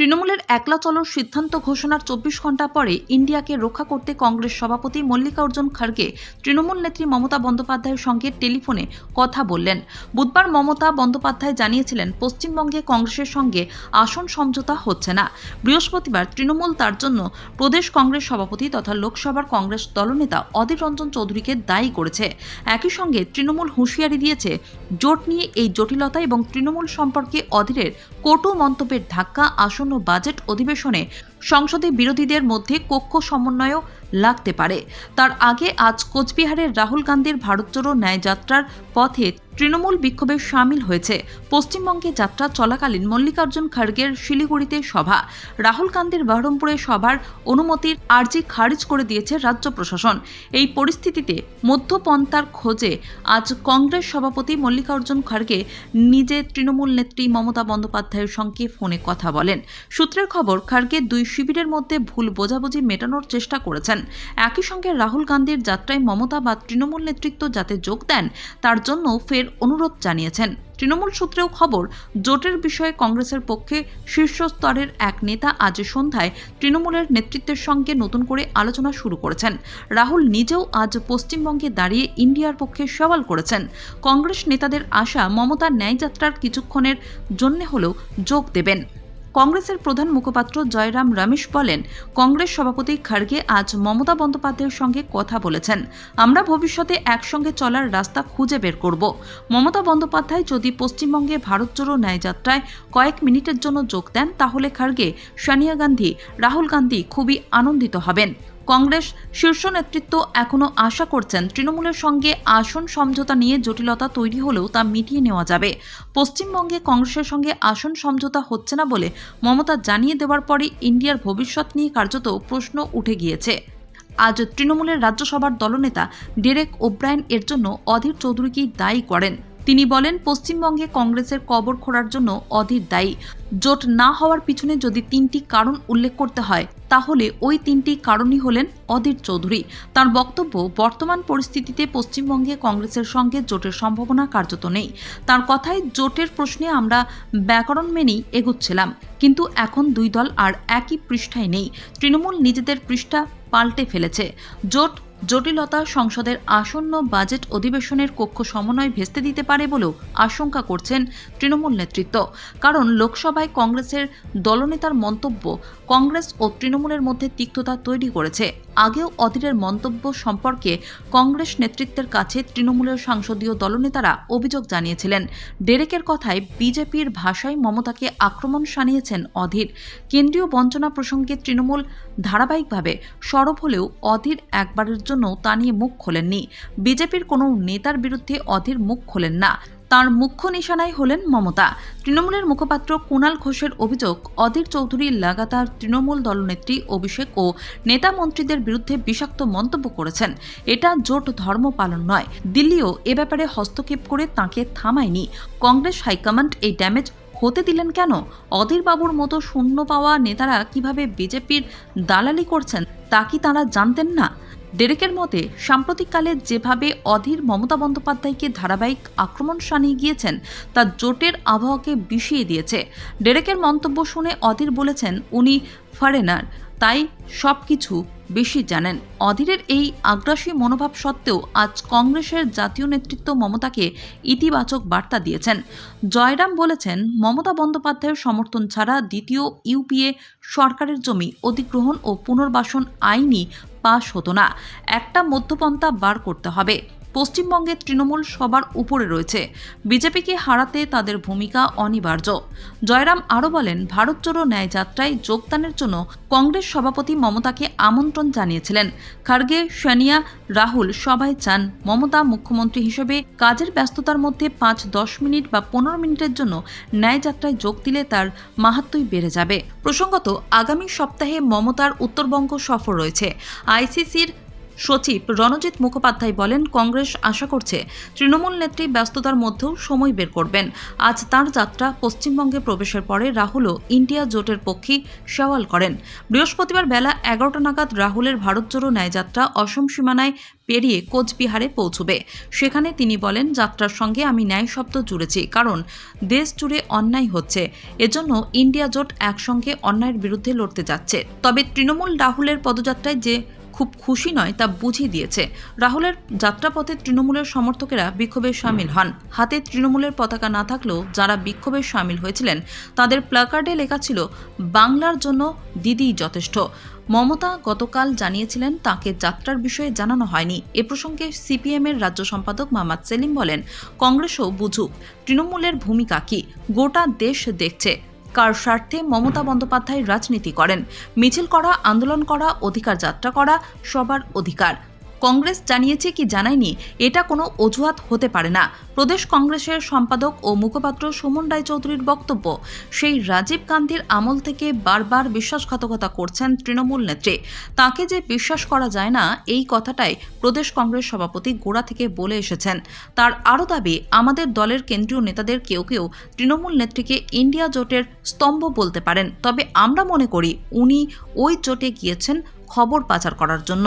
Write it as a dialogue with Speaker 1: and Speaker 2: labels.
Speaker 1: তৃণমূলের একলা চলর সিদ্ধান্ত ঘোষণার চব্বিশ ঘণ্টা পরে ইন্ডিয়াকে রক্ষা করতে কংগ্রেস সভাপতি মল্লিকার্জুন খার্গে তৃণমূল নেত্রী মমতা বন্দ্যোপাধ্যায়ের সঙ্গে টেলিফোনে কথা বললেন। বুধবার মমতা বন্দ্যোপাধ্যায় জানিয়েছিলেন, পশ্চিমবঙ্গে কংগ্রেসের সঙ্গে আসন সমঝোতা হচ্ছে না। বৃহস্পতিবার তৃণমূল তার জন্য প্রদেশ কংগ্রেস সভাপতি তথা লোকসভার কংগ্রেস দলনেতা অধীর রঞ্জন চৌধুরীকে দায়ী করেছে। একই সঙ্গে তৃণমূল হুঁশিয়ারি দিয়েছে, জোট নিয়ে এই জটিলতা এবং তৃণমূল সম্পর্কে অধীরের কটু মন্তব্যের ধাক্কা আসন্ন বাজেট অধিবেশনে সংসদে বিরোধীদের মধ্যে কক্ষ সমন্বয়ও লাগতে পারে। তার আগে আজ কোচবিহারের রাহুল গান্ধীর ভারত জোড়ো ন্যায়যাত্রার পথে তৃণমূল বিক্ষোভে সামিল হয়েছে। পশ্চিমবঙ্গে যাত্রা চলাকালীন মল্লিকার্জুন খার্গের শিলিগুড়িতে সভা। রাহুল গান্ধীর বহরমপুরে সভার অনুমতির আর্জি খারিজ করে দিয়েছে রাজ্য প্রশাসন। এই পরিস্থিতিতে মধ্যপন্থার খোঁজে আজ কংগ্রেস সভাপতি মল্লিকার্জুন খার্গে নিজে তৃণমূল নেত্রী মমতা বন্দ্যোপাধ্যায়ের সঙ্গে ফোনে কথা বলেন। সূত্রের খবর খার্গে দুই শিবিরের মধ্যে ভুল বোঝাবুঝি মেটানোর চেষ্টা করেছেন। একই সঙ্গে রাহুল গান্ধীর যাত্রায় মমতা বা তৃণমূল নেতৃত্ব যাতে যোগ দেন, তার জন্য ফের অনুরোধ জানিয়েছেন। তৃণমূল সূত্রেও খবর, জোটের বিষয়ে কংগ্রেসের পক্ষে শীর্ষস্তরের এক নেতা আজ সন্ধ্যায় তৃণমূলের নেতৃত্বের সঙ্গে নতুন করে আলোচনা শুরু করেছেন। রাহুল নিজেও আজ পশ্চিমবঙ্গে দাঁড়িয়ে ইন্ডিয়ার পক্ষে সওয়াল করেছেন। কংগ্রেস নেতাদের আশা মমতার ন্যায়যাত্রার কিছুক্ষণের জন্য হলেও যোগ দেবেন। কংগ্রেসের প্রধান মুখপাত্র জয়রাম রমেশ বলেন, কংগ্রেস সভাপতি খার্গে আজ মমতা বন্দ্যোপাধ্যায়ের সঙ্গে কথা বলেছেন। আমরা ভবিষ্যতে একসঙ্গে চলার রাস্তা খুঁজে বের করব। মমতা বন্দ্যোপাধ্যায় যদি পশ্চিমবঙ্গে ভারত জোড়ো ন্যায়যাত্রায় কয়েক মিনিটের জন্য যোগ দেন, তাহলে খার্গে সোনিয়া গান্ধী, রাহুল গান্ধী খুবই আনন্দিত হবেন। কংগ্রেস শীর্ষ নেতৃত্ব এখনও আশা করছেন তৃণমূলের সঙ্গে আসন সমঝোতা নিয়ে জটিলতা তৈরি হলেও তা মিটিয়ে নেওয়া যাবে। পশ্চিমবঙ্গে কংগ্রেসের সঙ্গে আসন সমঝোতা হচ্ছে না বলে মমতা জানিয়ে দেওয়ার পরে ইন্ডিয়ার ভবিষ্যৎ নিয়ে কার্যত প্রশ্ন উঠে গিয়েছে। আজ তৃণমূলের রাজ্যসভার দলনেতা ডেরেক ওব্রায়ন এর জন্য অধীর চৌধুরীকেই দায়ী করেন। তিনি বলেন, পশ্চিমবঙ্গে কংগ্রেসের কবর খোঁড়ার জন্য অধীর দায়ী। জোট না হওয়ার পিছনে যদি তিনটি কারণ উল্লেখ করতে হয় তাহলে ওই তিনটি কারণই হলেন অধীর চৌধুরী। তার বক্তব্য, বর্তমান পরিস্থিতিতে পশ্চিমবঙ্গে কংগ্রেসের সঙ্গে জোটের সম্ভাবনা কার্যত নেই। তার কথায় জোটের প্রশ্নে আমরা ব্যাকরণ মেনেই এগুচ্ছিলাম। কিন্তু এখন দুই দল আর একই পৃষ্ঠায় নেই। তৃণমূল নিজেদের পৃষ্ঠা পাল্টে ফেলেছে। জোট জটিলতা সংসদের আসন্ন বাজেট অধিবেশনের কক্ষ সমন্বয় ভেস্তে দিতে পারে বলেও আশঙ্কা করছেন তৃণমূল নেতৃত্ব। কারণ লোকসভায় কংগ্রেসের দলনেতার মন্তব্য কংগ্রেস ও তৃণমূলের মধ্যে তিক্ততা তৈরি করেছে। আগেও অধীরের মন্তব্য সম্পর্কে কংগ্রেস নেতৃত্বের কাছে তৃণমূলের সংসদীয় দলনেতারা অভিযোগ জানিয়েছিলেন। ডেরেকের কথায় বিজেপির ভাষায় মমতাকে আক্রমণ সানিয়েছেন অধীর। কেন্দ্রীয় বঞ্চনা প্রসঙ্গে তৃণমূল ধারাবাহিকভাবে সরব হলেও অধীর একবারের জন্য তা নিয়ে মুখ খোলেননি। বিজেপির কোনো নেতার বিরুদ্ধে অধীর মুখ খোলেন না। তার মুখ্য নিশানায় হলেন মমতা। তৃণমূলের মুখপাত্র কুণাল ঘোষের অভিযোগ, অধীর চৌধুরী লাগাতার তৃণমূল দলনেত্রী অভিষেক ও নেতা মন্ত্রীদের বিরুদ্ধে বিষাক্ত মন্তব্য করেছেন। এটা জোট ধর্ম পালন নয়। দিল্লিও এ ব্যাপারে হস্তক্ষেপ করে তাঁকে থামায়নি। কংগ্রেস হাইকমান্ড এই ড্যামেজ হতে দিলেন কেন? অধীর বাবুর মতো শূন্য পাওয়া নেতারা কীভাবে বিজেপির দালালি করছেন, তা কি তাঁরা জানতেন না? ডেরেকের মতে, সাম্প্রতিককালে যেভাবে অধীর মমতা বন্দ্যোপাধ্যায়কে ধারাবাহিক আক্রমণ সানিয়ে গিয়েছেন, তা জোটের আবহাওয়াকে বিষিয়ে দিয়েছে। ডেরেকের মন্তব্য শুনে অধীর বলেছেন, উনি ফরেনার। তাই সব কিছু বেশি জানেন। অধীরের এই আগ্রাসী মনোভাব সত্ত্বেও আজ কংগ্রেসের জাতীয় নেতৃত্ব মমতাকে ইতিবাচক বার্তা দিয়েছেন। জয়রাম বলেছেন, মমতা বন্দ্যোপাধ্যায়ের সমর্থন ছাড়া দ্বিতীয় ইউপিএ সরকারের জমি অধিগ্রহণ ও পুনর্বাসন আইনই পাশ হতো না। একটা মধ্যপন্থা বার করতে হবে। পশ্চিমবঙ্গে তৃণমূল সবার উপরে রয়েছে। বিজেপিকে হারাতে তাদের ভূমিকা অনিবার্য। জয়রাম আরও বলেন, ভারত জোড়ো ন্যায় যাত্রায় যোগদানের জন্য কংগ্রেস সভাপতি মমতাকে আমন্ত্রণ জানিয়েছিলেন। খার্গে, সোনিয়া, রাহুল সবাই চান মমতা মুখ্যমন্ত্রী হিসেবে কাজের ব্যস্ততার মধ্যে পাঁচ, দশ মিনিট বা পনেরো মিনিটের জন্য ন্যায় যাত্রায় যোগ দিলে তার মাহাত্মই বেড়ে যাবে। প্রসঙ্গত, আগামী সপ্তাহে মমতার উত্তরবঙ্গ সফর রয়েছে। আইসিসির সচিব রণজিৎ মুখোপাধ্যায় বলেন, কংগ্রেস আশা করছে তৃণমূল নেত্রী ব্যস্ততার মধ্যেও সময় বের করবেন। আজ তার যাত্রা পশ্চিমবঙ্গে প্রবেশের পরে রাহুলও ইন্ডিয়া জোটের পক্ষে সওয়াল করেন। বৃহস্পতিবার বেলা এগারোটা নাগাদ রাহুলের ভারত জোড়ো ন্যায়যাত্রা অসম সীমানায় পেরিয়ে কোচবিহারে পৌঁছবে। সেখানে তিনি বলেন, যাত্রার সঙ্গে আমি ন্যায় শব্দ জুড়েছি, কারণ দেশ জুড়ে অন্যায় হচ্ছে। এজন্য ইন্ডিয়া জোট একসঙ্গে অন্যায়ের বিরুদ্ধে লড়তে যাচ্ছে। তবে তৃণমূল রাহুলের পদযাত্রায় যে খুব খুশি নয় তা বুঝিয়ে দিয়েছে। রাহুলের যাত্রাপথে তৃণমূলের সমর্থকেরা বিক্ষোভে সামিল হন। হাতে তৃণমূলের পতাকা না থাকলেও যারা বিক্ষোভে সামিল হয়েছিলেন, তাদের প্ল্যাকার্ডে লেখা ছিল, বাংলার জন্য দিদি যথেষ্ট। মমতা গতকাল জানিয়েছিলেন, তাকে যাত্রার বিষয়ে জানানো হয়নি। এ প্রসঙ্গে সিপিএমের রাজ্য সম্পাদক মোহাম্মদ সেলিম বলেন, কংগ্রেসও বুঝুক, তৃণমূলের ভূমিকা কি? গোটা দেশ দেখছে। কার স্বার্থে মমতা বন্দ্যোপাধ্যায় রাজনীতি করেন? মিছিল করা, আন্দোলন করা, অধিকার যাত্রা করা, সবার অধিকার। কংগ্রেস জানিয়েছে কি জানায়নি, এটা কোনো অজুহাত হতে পারে না। প্রদেশ কংগ্রেসের সম্পাদক ও মুখপাত্র সুমন রায়চৌধুরীর বক্তব্য, সেই রাজীব গান্ধীর আমল থেকে বারবার বিশ্বাসঘাতকতা করছেন তৃণমূল নেত্রী। তাকে যে বিশ্বাস করা যায় না, এই কথাটাই প্রদেশ কংগ্রেস সভাপতি গোড়া থেকে বলে এসেছেন। তার আরও দাবি, আমাদের দলের কেন্দ্রীয় নেতাদের কেউ কেউ তৃণমূল নেত্রীকে ইন্ডিয়া জোটের স্তম্ভ বলতে পারেন, তবে আমরা মনে করি উনি ওই জোটে গিয়েছেন খবর পাচার করার জন্য।